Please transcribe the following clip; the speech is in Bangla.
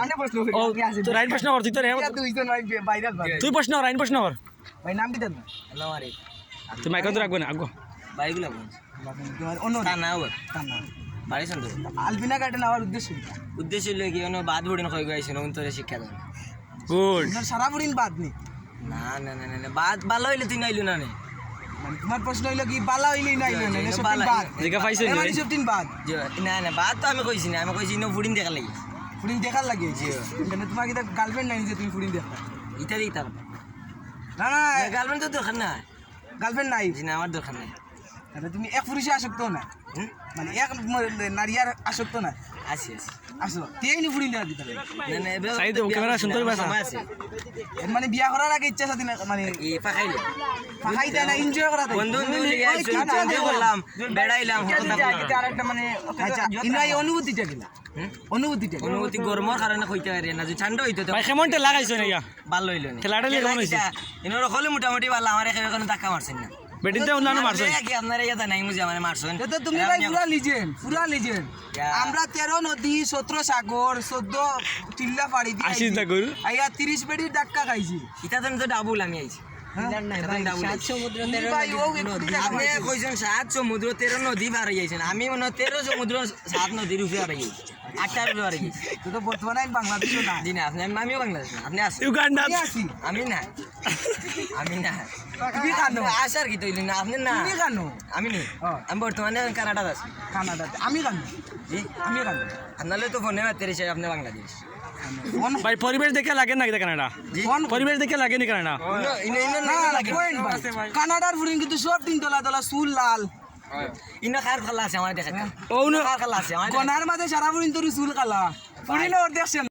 সামনে প্রশ্ন আমি আছি। তো রাইন প্রশ্ন কর তুই তো দুইজন ভাই ভাইরাল ভাই। তুই প্রশ্ন কর রাইন প্রশ্ন কর ভাই নাম কি দেন না? তুই মাইক তো রাখবে না আগো তোমার অন্য তা না তার নাম। বাড়ি শুনতে আলবিনা গার্ডেন আমার উদ্দেশ্য উদ্দেশ্য হলো কি ono বাদ বুড়িন হয়ে গেছে অন্তরে শিক্ষা দেন গুড। সারা বুড়িন বাদ না না না না না বাদ ভালো হইলে তুই নাইলু না নে। মানে তোমার প্রশ্ন হইল কি বালা হইলেই নাই না না? বাদ। দেখা পাইছে এ মানে বাদ। না না বাদ তো আমি কইছি না আমি কইছি ইনো বুড়িন দেখা লাগি। ফুডিং দেখার লাগে মানে তোমার কি গার্লফ্রেন্ড নাই যে তুমি ফুডিং দেখা ইটা দিই তার না না গার্লফ্রেন্ড তো দরকার না। গার্লফ্রেন্ড নাই। জি না আমার দরকার নাই। তাহলে তুমি এক পুরুষে আসক্ত না। মানে এক নারী আর আসক্ত না। আসি আসি। আসো তেই ফুডিং দেওয়া দিতে হবে না না এবার সাইদ, ক্যামেরা শুনতে পাইবা? আছে। মানে বিয়া করার আগে ইচ্ছা সাথে মানে না এনজয় করা বন্ধু বন্ধু করলাম বেড়াইলাম বললাম আরেকটা মানে আচ্ছা অনুভূতিটা গেলা অনুভূতিটা অনুভূতি গরমের কারণে কইতে পারি না যে ঠান্ডা হইতো ভাই কেমনটা লাগাইছো না ইয়া ভালো হইল না। খেলাটা লিয়ে কেমন হলে মোটামুটি ভালো আমার এখানে কোনো ধাক্কা মারছেন না? বেটিনতে অন্যান্য মারছো। কি আপনারা ইয়াতে নাই মুজে মানে মারছেন তো তো তুমি ভাই পুরা লিজেন্ড পুরা লিজেন্ড আমরা তেরো নদী সতেরো সাগর চোদ্দ টিল্লা পাড়ি দিয়ে আইয়া তিরিশ পেটি ডাক্কা খাইছি। ইটা তো ডাবুল আমি আইছি। তুমি আমার- তেরো আমি মনে সমুদ্র সাত নদীর উপরে তো তো বর্তমানে না। আপনি আমিও বাংলাদেশ আপনি আসেন আছি। আমি না। আমি না। তুমি কানো? আসার কি তৈরি না আপনি না। তুমি কানো? আমি নেই। আমি বর্তমানে কানাডাত আছি। কানাডাতে। আমি কানো? জি। আমি কানো? আপনার তো ফোনে মারতে রেছে আপনি বাংলাদেশ। ভাই পরিবেশ দেখে লাগে না কানাডা? পরিবেশ দেখে লাগে নি কানাডা। কানাডার ফুরিং কিন্তু সব তিন তলা তলা চুল লাল। ইনো খার খালা আছে আমার দেখা ও না খার খালা আছে গনার মাঝে সারা ফুরিং তোর চুল কালা। ফুরিলে ওর দেখছেন